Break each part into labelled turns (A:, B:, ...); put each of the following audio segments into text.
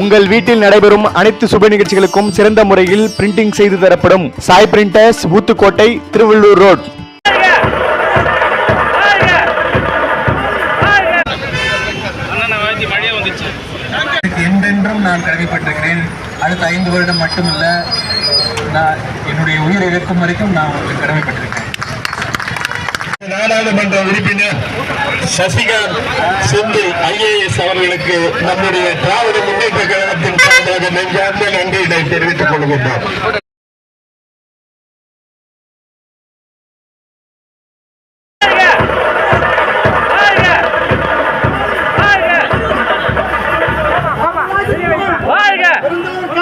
A: உங்கள் வீட்டில் நடைபெறும் அனைத்து சுப நிகழ்ச்சிகளுக்கும் சிறந்த முறையில் பிரிண்டிங் செய்து தரப்படும் சாய் பிரிண்டர்ஸ் ஊத்துக்கோட்டை திருவள்ளூர் ரோட்.
B: எனக்கு என்றென்றும் நான் கடமைப்பட்டிருக்கிறேன். அடுத்த ஐந்து வருடம் மட்டுமல்ல நான் என்னுடைய உயிர் இழக்கும் வரைக்கும் நான் உங்களுக்கு கடமைப்பட்டிருக்கேன்.
C: நாடாளுமன்ற உறுப்பினர் சசிகாந்த் செந்தில் ஐஏஎஸ் அவர்களுக்கு நம்முடைய திராவிட முன்னேற்ற கழகத்தின் சார்பாக நெஞ்சார்ந்த நன்றியினை தெரிவித்துக் கொள்கின்றோம்.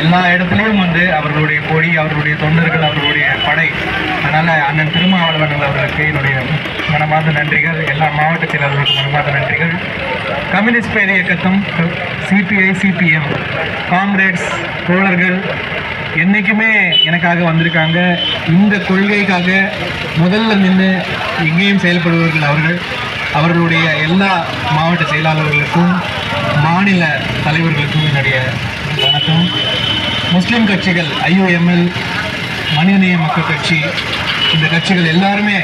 B: எல்லா இடத்துலையும் வந்து அவர்களுடைய கொடி அவர்களுடைய தொண்டர்கள் அவர்களுடைய படை அதனால அண்ணன் திருமாவளவன் அவர்களுக்கு என்னுடைய மனமார்ந்த நன்றிகள். எல்லா மாவட்ட செயலாளர்களுக்கும் மனமார்ந்த நன்றிகள். கம்யூனிஸ்ட் பேர் இயக்கத்தும் சிபிஐ சிபிஎம் காம்ரேட்ஸ் தோழர்கள் என்றைக்குமே எனக்காக வந்திருக்காங்க. இந்த கொள்கைக்காக முதல்ல நின்று எங்கேயும் செயல்படுபவர்கள் அவர்கள். அவர்களுடைய எல்லா மாவட்ட செயலாளர்களுக்கும் மாநில தலைவர்களுக்கும் என்னுடைய வணக்கம். முஸ்லீம் கட்சிகள் ஐஓஎம்எல் மனிதநேய மக்கள் கட்சி இந்த கட்சிகள் எல்லாருமே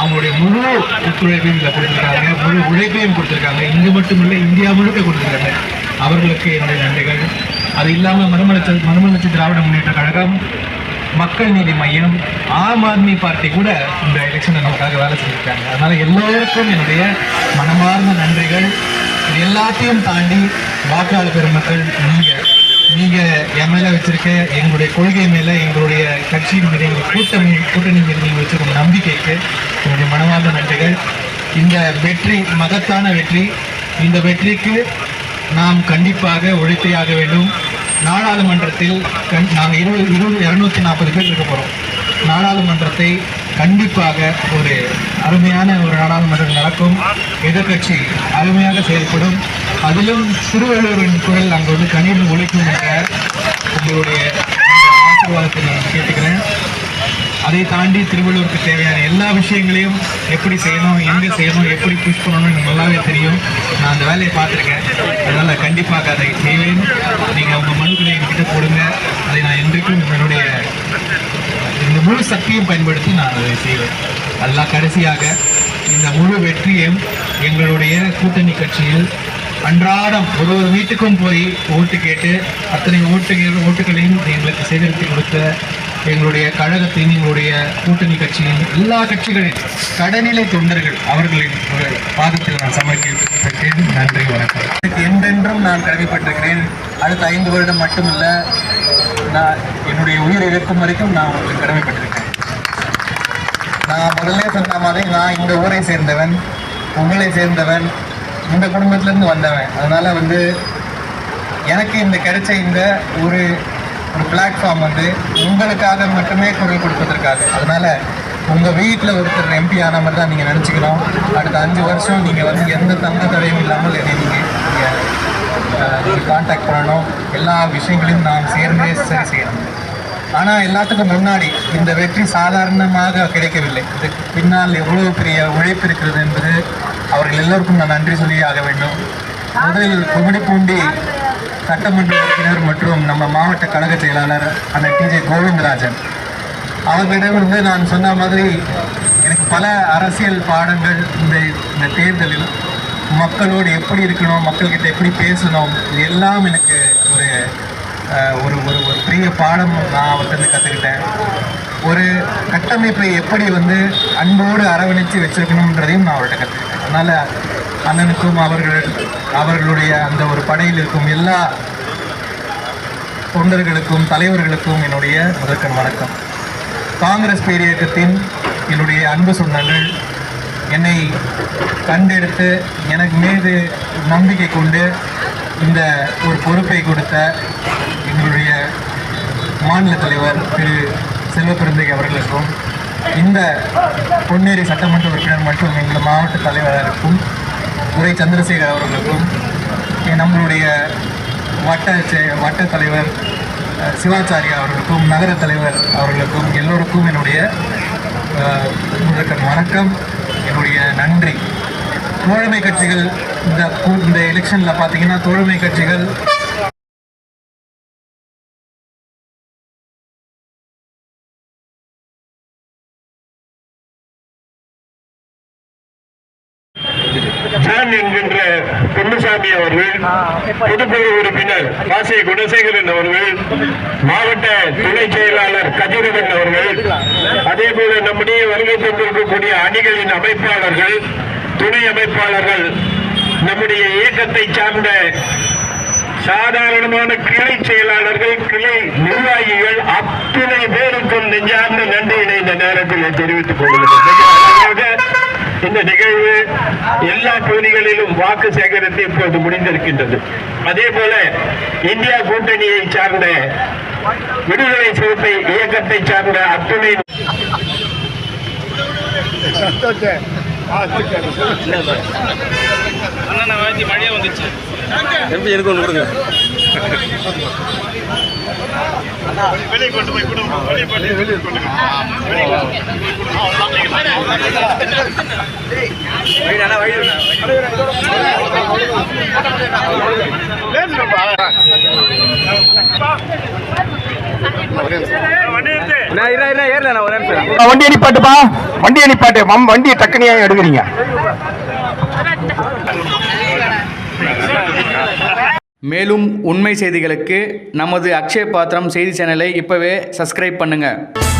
B: அவங்களுடைய முழு ஒத்துழைப்பையும் இதில் கொடுத்துருக்காங்க. முழு உழைப்பையும் கொடுத்துருக்காங்க. இங்கு மட்டுமில்லை இந்தியா முழுக்க கொடுத்துருக்காங்க. அவர்களுக்கு என்னுடைய நன்றிகள். அது இல்லாமல் மறுமலர்ச்சி மறுமலர்ச்சி திராவிட முன்னேற்ற கழகம் மக்கள் நீதி மையம் ஆம் ஆத்மி பார்ட்டி கூட இந்த எலெக்ஷன் நமக்காக வேலை செஞ்சுருக்காங்க. அதனால் எல்லோருக்கும் என்னுடைய மனமார்ந்த நன்றிகள். இது எல்லாத்தையும் தாண்டி வாக்காளர் பெருமக்கள் நீங்கள் நீங்கள் என் மேலே வச்சிருக்க எங்களுடைய கொள்கை மேலே எங்களுடைய கட்சியின் மீது எங்கள் கூட்டணி கூட்டணி மீது நீங்கள் வச்சிருக்க நம்பிக்கைக்கு என்னுடைய மனமார்ந்த நன்றிகள். இந்த வெற்றி மகத்தான வெற்றி. இந்த வெற்றிக்கு நாம் கண்டிப்பாக உழைத்தையாக வேண்டும். நாடாளுமன்றத்தில் கண் நாங்கள் இருபது இருபது இரநூத்தி நாற்பது பேர் இருக்க போகிறோம் நாடாளுமன்றத்தை கண்டிப்பாக ஒரு அருமையான ஒரு நாடாளுமன்றம் நடக்கும். எதிர்க்கட்சி அருமையாக செயல்படும். அதிலும் திருவள்ளுவரின் குரல் அங்கே வந்து கண்ணீர் ஒழிக்கும் என்ற உங்களுடைய ஆசீர்வாதத்தை நான் கேட்டுக்கிறேன். அதை தாண்டி திருவள்ளுவருக்கு தேவையான எல்லா விஷயங்களையும் எப்படி செய்யணும் எங்கே செய்யணும் எப்படி புஷ் பண்ணணும்னு எனக்கு நல்லாவே தெரியும். நான் அந்த வேலையை பார்த்துருக்கேன். அதனால் கண்டிப்பாக அதை செய்வேன். நீங்கள் உங்கள் மனுக்களை என்கிட்ட போடுங்க. அதை நான் என்றைக்கும் என்னுடைய இந்த முழு சக்தியும் பயன்படுத்தி நான் அதை செய்வேன். அதெல்லாம் கடைசியாக இந்த முழு வெற்றியும் எங்களுடைய கூட்டணி கட்சியில் அன்றாடம் ஒரு ஒரு வீட்டுக்கும் போய் ஓட்டு கேட்டு அத்தனை ஓட்டுகள் ஓட்டுகளையும் எங்களுக்கு சேகரித்து கொடுத்த எங்களுடைய கழகத்தின் எங்களுடைய கூட்டணி கட்சியின் எல்லா கட்சிகளின் கடநிலை தொண்டர்கள் அவர்களின் ஒரு பாதத்தில் நான் சமர்ப்பிப்பேன் நன்றி வணக்கம். எனக்கு என்றென்றும் நான் கடமைப்பட்டிருக்கிறேன். அடுத்த ஐந்து வருடம் மட்டுமல்ல நான் என்னுடைய உயிர் இழக்கும் வரைக்கும் நான் உங்களுக்கு கடமைப்பட்டிருக்கேன் நான் முதல்ல சொன்ன மாதிரி நான் இந்த ஊரை சேர்ந்தவன் உங்களை சேர்ந்தவன் இந்த குடும்பத்திலேருந்து வந்தவன். அதனால் வந்து எனக்கு இந்த கிடைச்ச இந்த ஒரு ஒரு பிளாட்ஃபார்ம் வந்து உங்களுக்காக மட்டுமே குரல் கொடுப்பதற்காக. அதனால உங்கள் வீட்டில் ஒருத்தர் எம்பி ஆன மாதிரி தான் நீங்கள் நினச்சிக்கணும். அடுத்த அஞ்சு வருஷம் நீங்கள் வந்து எந்த தங்க தடையும் இல்லாமல் என்னை நீங்கள் நீங்கள் காண்டாக்ட் பண்ணணும். எல்லா விஷயங்களையும் நாம் சேர்ந்தே சரி செய்யணும். ஆனால் எல்லாத்துக்கும் முன்னாடி இந்த வெற்றி சாதாரணமாக கிடைக்கவில்லை. இதுக்கு பின்னால் எவ்வளவு பெரிய உழைப்பு இருக்கிறது என்பது அவர்கள் எல்லோருக்கும் நான் நன்றி சொல்லி ஆக வேண்டும் முதல் பூண்டி சட்டமன்ற உறுப்பினர் மற்றும் நம்ம மாவட்ட கழக செயலாளர் அந்த டிஜே கோவிந்தராஜன். அவர்களிடமிருந்து நான் சொன்ன மாதிரி எனக்கு பல அரசியல் பாடங்கள் இந்த இந்த தேர்தலில் மக்களோடு எப்படி இருக்கணும் மக்கள்கிட்ட எப்படி பேசணும் இது எல்லாம் எனக்கு ஒரு ஒரு ஒரு ஒரு பெரிய பாடம் நான் அவர்கிட்ட கற்றுக்கிட்டேன் ஒரு கட்டமைப்பை எப்படி வந்து அன்போடு அரவணைச்சு வச்சுருக்கணுன்றதையும் நான் அவர்கிட்ட கற்றுக்கிட்டேன் அதனால் அண்ணனுக்கும் அவர்கள் அவர்களுடைய அந்த ஒரு படையில் இருக்கும் எல்லா தொண்டர்களுக்கும் தலைவர்களுக்கும் என்னுடைய முதற்கண் வணக்கம். காங்கிரஸ் பேரியக்கத்தின் என்னுடைய அன்பு சொந்தங்கள் என்னை கண்டெடுத்து எனக்கு மீது நம்பிக்கை கொண்டு இந்த ஒரு பொறுப்பை கொடுத்த எங்களுடைய மாநில தலைவர் திரு செல்வ அவர்களுக்கும் இந்த பொன்னேரி சட்டமன்ற உறுப்பினர் மற்றும் எங்கள் மாவட்ட தலைவருக்கும் உரை சந்திரசேகர் அவர்களுக்கும் நம்மளுடைய வட்ட செ- வட்ட தலைவர் சிவாச்சாரியா அவர்களுக்கும் நகர தலைவர் அவர்களுக்கும் எல்லோருக்கும் என்னுடைய அஹ், வணக்கம் என்னுடைய நன்றி. தோழமை கட்சிகள் இந்த இந்த எலெக்ஷனில் பார்த்தீங்கன்னா தோழமை கட்சிகள்
C: ஜான் என்கின்ற பொன்னுசாமி அவர்கள் பொதுக்குழு உறுப்பினர் காசி குணசேகரன் அவர்கள் மாவட்ட துணை செயலாளர் கதிரவன் அவர்கள் அதே போல நம்முடைய வருகை தந்திருக்கக்கூடிய அணிகளின் அமைப்பாளர்கள் துணை அமைப்பாளர்கள் நம்முடைய இயக்கத்தை சார்ந்த சாதாரணமான கிளை செயலாளர்கள் கிளை நிர்வாகிகள் அத்தனை பேருக்கும் நெஞ்சார்ந்த நன்றியினை இந்த நேரத்தில் தெரிவித்துக் கொள்கிறேன். இந்த நிகழ்வு எல்லா பகுதிகளிலும் வாக்கு சேகரித்து இப்போது முடிந்திருக்கின்றது. அதே போல இந்தியா கூட்டணியை சார்ந்த விடுதலை சிறுத்தை இயக்கத்தை சார்ந்த அத்துணை
D: அண்ணனை வாழ்த்தி மழையா வந்துச்சு? வெளியே கொண்டு போய் கொடுங்க வெளியே கொண்டு வெளியே கொண்டு
A: வண்டி அனுப்பாட்டுப்பா வண்டி அனுப்பாட்டு மம் வண்டியை டக்குனியா எடுக்கிறீங்க?
E: மேலும் உண்மை செய்திகளுக்கு நமது அக்ஷய பாத்திரம் செய்தி சேனலை இப்போவே சப்ஸ்கிரைப் பண்ணுங்கள்